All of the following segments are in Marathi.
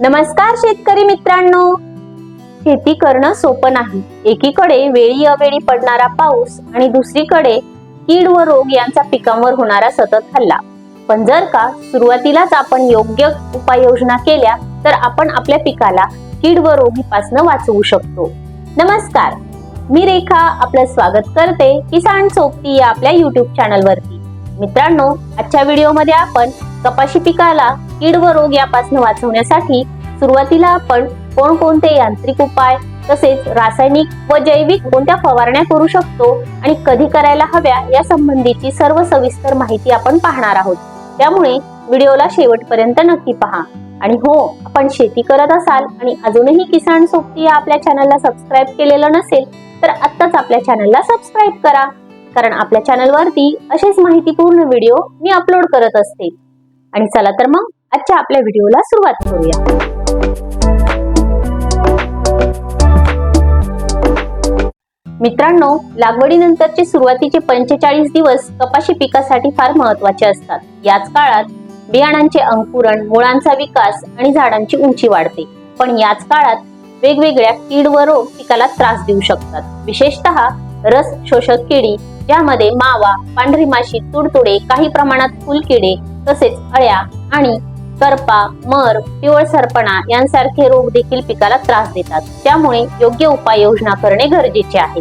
नमस्कार शेतकरी मित्रांनो. शेती करणं सोपं नाही. एकीकडे वेळी अवेळी पडणारा पाऊस आणि दुसरीकडे कीड व रोग यांचा पिकांवर होणारा सतत हल्ला. पण जर का सुरुवातीलाच आपण योग्य उपाययोजना केल्या तर आपण आपल्या पिकाला कीड व रोगीपासून वाचवू शकतो. नमस्कार. मी रेखा आपलं स्वागत करते किसान सोबती या आपल्या युट्यूब चॅनल वरती. मित्रांनो आजच्या व्हिडिओमध्ये आपण कपाशी पिकाला कीड व रोग यापासून वाचवण्यासाठी सुरुवातीला आपण कोणकोणते यांत्रिक उपाय तसेच रासायनिक व जैविक कोणत्या फवारण्या करू शकतो आणि कधी करायला हव्या या संबंधीची सर्व सविस्तर माहिती आपण पाहणार आहोत. त्यामुळे व्हिडिओला शेवटपर्यंत नक्की पहा. आणि हो आपण शेती करत असाल आणि अजूनही किसान सोबती या आपल्या चॅनलला सबस्क्राईब केलेलं नसेल तर आत्ताच आपल्या चॅनलला सबस्क्राईब करा. कारण आपल्या चॅनलवरती असेच माहितीपूर्ण व्हिडिओ मी अपलोड करत असते. आणि चला तर मग आजच्या आपल्या व्हिडिओला सुरुवात करूया. मित्रांनो लागवडीनंतरचे सुरुवातीचे पंचेचाळीस दिवस कपाशी पिकासाठी फार महत्त्वाचे असतात. याच काळात बियाणांचे अंकुरण मुळांचा विकास आणि झाडांची उंची वाढते. पण याच काळात वेगवेगळ्या कीड व रोग पिकाला त्रास देऊ शकतात. विशेषतः रस शोषक किडी ज्यामध्ये मावा पांढरी माशी तुडतुडे काही प्रमाणात फुलकिडे तसेच अळ्या आणि करपा मर पिवळ सरपणा यांसारखे रोग देखील पिकाला त्रास देतात. त्यामुळे योग्य उपाययोजना करणे गरजेचे आहे.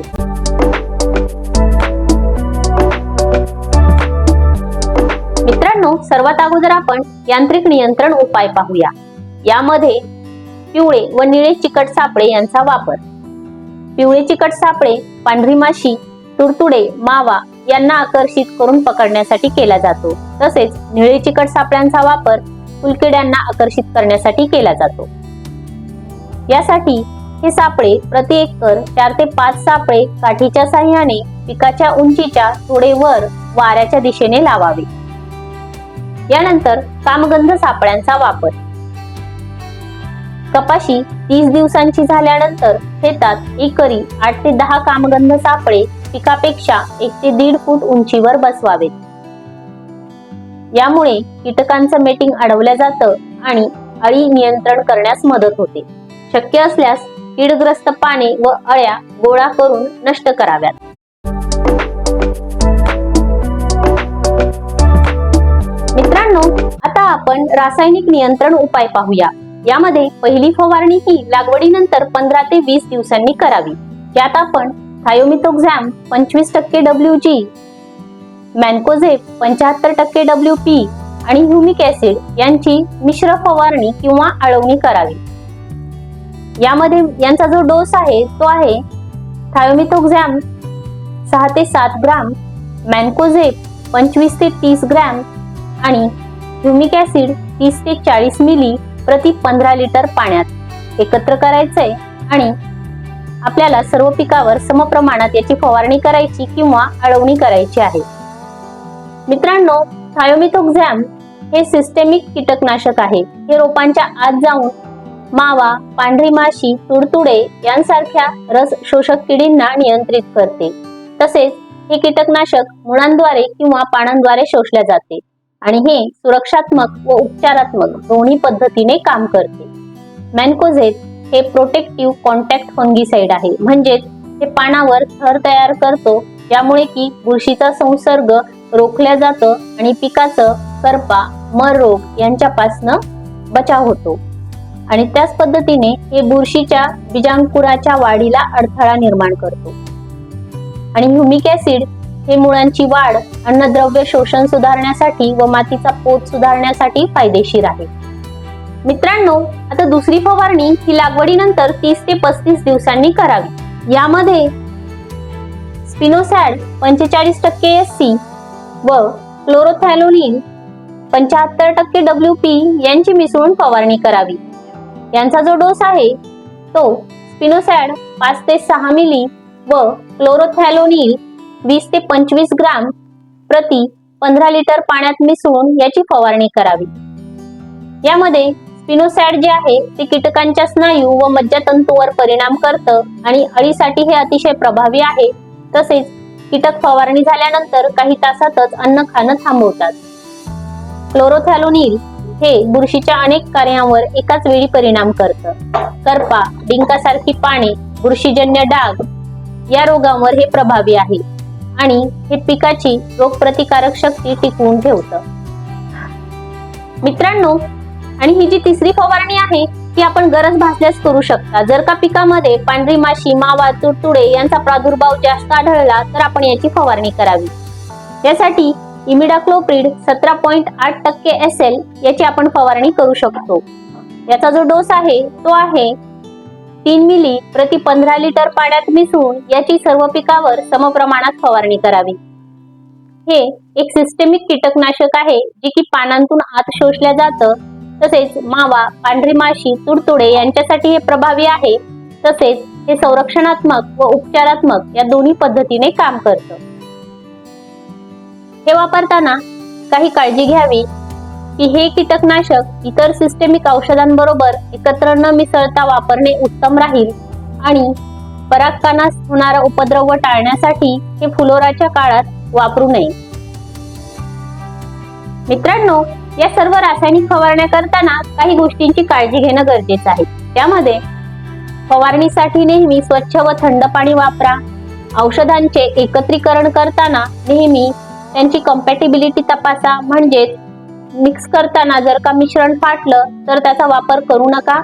मित्रांनो सर्वात अगोदर आपण यांत्रिक नियंत्रण उपाय पाहूया. यामध्ये पिवळे व निळे चिकट सापळे यांचा वापर. पिवळे चिकट सापळे पांढरी माशी तुडतुडे मावा यांना आकर्षित करून पकडण्यासाठी केला जातो. तसेच निळे चिकट सापळ्यांचा वापर फुलकिड्यांना आकर्षित करण्यासाठी केला जातो. यासाठी हे सापळे प्रति एकर चार ते पाच सापळे काठीच्या साह्याने पिकाच्या उंचीच्या थोडे वर वाऱ्याच्या दिशेने लावावे. यानंतर कामगंध सापळ्यांचा वापर. कपाशी तीस दिवसांची झाल्यानंतर शेतात एकरी आठ ते दहा कामगंध सापळे पिकापेक्षा एक ते दीड फूट उंचीवर बसवावेत. यामुळे कीटकांचं मेटिंग अडवलं जातं आणि अळी नियंत्रण करण्यास मदत होते. शक्य असल्यास कीडग्रस्त पाने व अळ्या गोळा करून नष्ट कराव्यात. मित्रांनो आता आपण रासायनिक नियंत्रण उपाय पाहूया. यामध्ये पहिली फवारणी ही लागवडीनंतर पंधरा ते वीस दिवसांनी करावी. यात आपण थायोमिथोक्झॅम पंचवीस टक्के डब्ल्यू जी मॅन्कोझेप पंच्याहत्तर टक्के डब्ल्यू पी आणि ह्युमिक ऍसिड यांची मिश्र फवारणी किंवा आळवणी करावी. यामध्ये यांचा जो डोस आहे तो आहे थायोमिथोक्झॅम सहा ते सात ग्राम मॅन्कोझेप पंचवीस ते तीस ग्रॅम आणि ह्युमिक ऍसिड तीस ते चाळीस मिली प्रति पंधरा लिटर पाण्यात एकत्र करायचंय आणि आपल्याला सर्व पिकावर समप्रमाणात याची फवारणी करायची किंवा आळवणी करायची आहे. मित्रांनो थायोमिथोक्झॅम हे सिस्टेमिक कीटकनाशक आहे. हे रोपांच्या आत जाऊन मावा पांढरी माशी तुडतुडे यांसारख्या रस शोषक किडींना नियंत्रित करते. तसेच हे कीटकनाशक मुळांद्वारे किंवा पानांद्वारे शोषल्या जाते आणि हे सुरक्षात्मक व उपचारात्मक दोन्ही पद्धतीने काम करते. मॅन्कोझेट हे प्रोटेक्टिव्ह कॉन्टॅक्ट फंगिसाइड आहे. म्हणजेच हे पानावर थर तयार करतो ज्यामुळे की बुरशीचा संसर्ग रोखल्या जातं आणि पिकाचं करपा मर रोग यांच्यापासनं बचाव होतो. आणि त्याच पद्धतीने हे बुरशीच्या बीजांकुराच्या वाढीला अडथळा निर्माण करतो. आणि ह्युमिक ऍसिड हे मुळांची वाढ अन्नद्रव्य शोषण सुधारण्यासाठी व मातीचा पोत सुधारण्यासाठी फायदेशीर आहे. मित्रांनो आता दुसरी फवारणी ही लागवडीनंतर तीस ते पस्तीस दिवसांनी करावी. यामध्ये स्पिनोसॅड पंचेचाळीस टक्के एस सी व क्लोरोथॅलोनिन पंच्याहत्तर टक्के डब्ल्यू पी यांची मिसळून फवारणी करावी. यांचा जो डोस आहे तो स्पिनोसॅड पाच ते सहा मिली व क्लोरोथॅलोनिल वीस ते पंचवीस ग्राम प्रति पंधरा लिटर पाण्यात मिसळून याची फवारणी करावी. यामध्ये स्पिनोसॅड जे आहे ते कीटकांच्या स्नायू व मज्जातंतूवर परिणाम करतं आणि अळीसाठी हे अतिशय प्रभावी आहे. तसेच कीटक फवारणी झाल्यानंतर काही तासातच अन्न खाणं थांबवतात. क्लोरोथॅलोनिल हे बुरशीच्या अनेक कार्यांवर एकाच वेळी परिणाम करतं. करपा डिंकासारखी पाने बुरशीजन्य डाग या रोगांवर हे प्रभावी आहे आणि हे पिकाची रोगप्रतिकारक शक्ती टिकवून ठेवतं. मित्रांनो आणि ही जी तिसरी फवारणी आहे ती आपण गरज भासल्यास करू शकता. जर का पिकामध्ये पांढरी माशी मावा तुडतुडे यांचा प्रादुर्भाव जास्त आढळला तर आपण याची फवारणी करावी. यासाठी इमिडाक्लोप्रिड सतरा पॉईंट आठ टक्के एस एल याची आपण फवारणी करू शकतो. याचा जो डोस आहे तो आहे तीन मिली प्रति पंधरा लिटर पाण्यात मिसळून याची सर्व पिकावर समप्रमाणात फवारणी करावी. हे एक सिस्टेमिक कीटकनाशक आहे जे की पानांतून आत शोषल्या जातं तसेच मावा पांढरी माशी तुडतुडे यांच्यासाठी हे प्रभावी आहे. तसेच हे संरक्षणात्मक व उपचारात्मक या दोन्ही पद्धतीने काम करतं. हे वापरताना काही काळजी घ्यावी की हे कीटकनाशक इतर सिस्टेमिक औषधांबरोबर एकत्र न मिसळता वापरणे उत्तम राहील आणि परागकानास होणारा उपद्रव टाळण्यासाठी हे फुलोराच्या काळात वापरू नये. मित्रांनो या सर्व रासायनिक फवारण्या करताना काही गोष्टींची काळजी घेणं गरजेचं आहे. त्यामध्ये फवारणीसाठी नेहमी स्वच्छ व थंड पाणी वापरा. औषधांचे एकत्रीकरण करताना नेहमी त्यांची कम्पॅटिबिलिटी तपासा. म्हणजेच मिक्स करताना जर का मिश्रण फाटलं तर त्याचा वापर करू नका.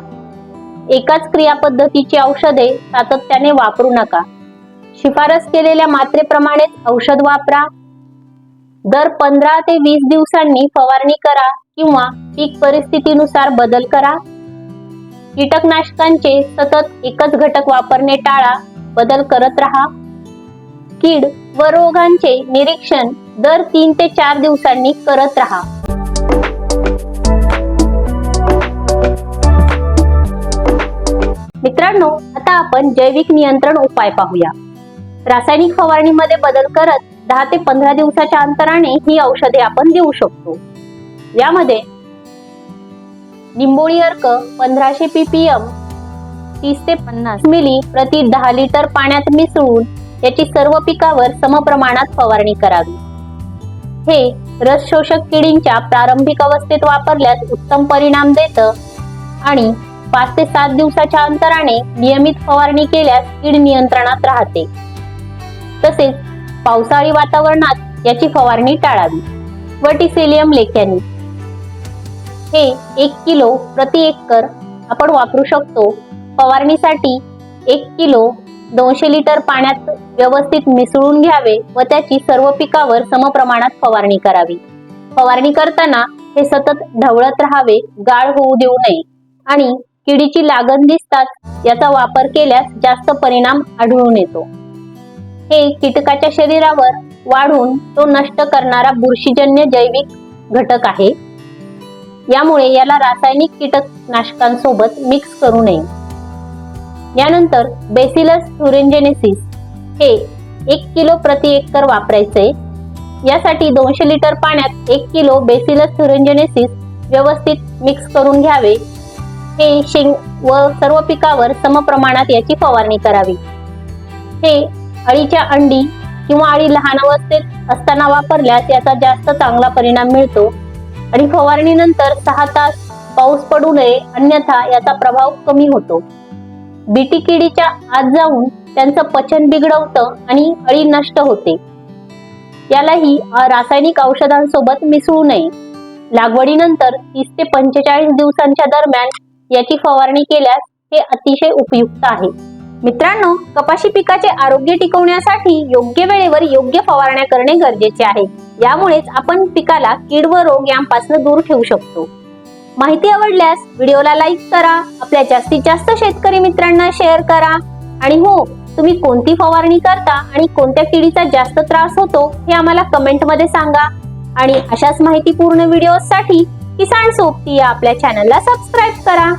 एकाच क्रियापद्धतीची औषधे सातत्याने वापरू नका. शिफारस केलेल्या मात्रेप्रमाणेच औषध वापरा. दर पंधरा ते वीस दिवसांनी फवारणी करा किंवा पीक परिस्थितीनुसार बदल करा. कीटकनाशकांचे सतत एकच घटक वापरणे टाळा बदल करत राहा. कीड व रोगांचे निरीक्षण दर तीन ते चार दिवसांनी करत राहा. मित्रांनो आता आपण जैविक नियंत्रण उपाय पाहूया. रासायनिक फवारणीमध्ये बदल करत दहा ते पंधरा दिवसाच्या अंतराने ही औषधे आपण देऊ शकतो. यामध्ये निंबोळी अर्क पंधराशे पीपीएम तीस ते पन्नास मिली प्रति दहा लिटर पाण्यात मिसळून याची सर्व पिकावर समप्रमाणात फवारणी करावी. हे रस शोषक किडींच्या प्रारंभिक अवस्थेत वापरल्यास उत्तम परिणाम देतं आणि पाच ते सात दिवसाच्या अंतराने नियमित फवारणी केल्यास कीड नियंत्रणात राहते. तसेच पावसाळी वातावरणात याची फवारणी टाळावी. वटिसिलियम लेख्यानी हे एक किलो प्रति एकर आपण वापरू शकतो. फवारणीसाठी एक किलो दोनशे लिटर पाण्यात व्यवस्थित मिसळून घ्यावे व त्याची सर्व पिकावर समप्रमाणात फवारणी करावी. फवारणी करताना हे सतत ढवळत राहावे गाळ होऊ देऊ नये आणि किडीची लागण दिसताच याचा वापर केल्यास जास्त परिणाम आढळून येतो. हे कीटकाच्या शरीरावर वाढून तो नष्ट करणारा बुरशीजन्य जैविक घटक आहे. यामुळे याला रासायनिक कीटकनाशकांसोबत मिक्स करू नये. यानंतर बेसिलस थुरेंजेनेसिस हे एक किलो प्रति एकर वापरायचे. यासाठी दोनशे लिटर पाण्यात एक किलो बेसिलस थुरेंजेनेसिस व्यवस्थित मिक्स करून घ्यावे. हे शेंग व सर्व पिकावर समप्रमाणात याची फवारणी करावी. हे अळीच्या अंडी किंवा अळी लहान अवस्थेत असताना वापरल्यास याचा जास्त चांगला परिणाम मिळतो. आणि फवारणीनंतर सहा तास पाऊस पडू नये अन्यथा याचा प्रभाव कमी होतो. बीटी किडीच्या आत जाऊन त्यांचं पचन बिघडवतं आणि अळी नष्ट होते. यालाही रासायनिक औषधांसोबत मिसळू नये. लागवडीनंतर तीस ते पंचेचाळीस दिवसांच्या दरम्यान याची फवारणी केल्यास हे अतिशय उपयुक्त आहे. मित्रांनो कपाशी पिकाचे आरोग्य टिकवण्यासाठी योग्य वेळेवर योग्य फवारण्या करणे गरजेचे आहे. यामुळेच आपण पिकाला कीड व रोग यांपासून दूर ठेवू शकतो. माहिती आवडल्यास व्हिडिओला लाईक करा आपल्या जास्तीत जास्त शेतकरी मित्रांना शेअर करा. आणि हो तुम्ही कोणती फवारणी करता आणि कोणत्या किडीचा जास्त त्रास होतो हे आम्हाला कमेंटमध्ये सांगा. आणि अशाच माहितीपूर्ण व्हिडिओसाठी किसान सोबती या आपल्या चॅनलला सबस्क्राईब करा.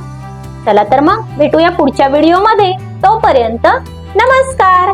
चला तर मग भेटूया पुढच्या व्हिडिओमध्ये. तोपर्यंत नमस्कार.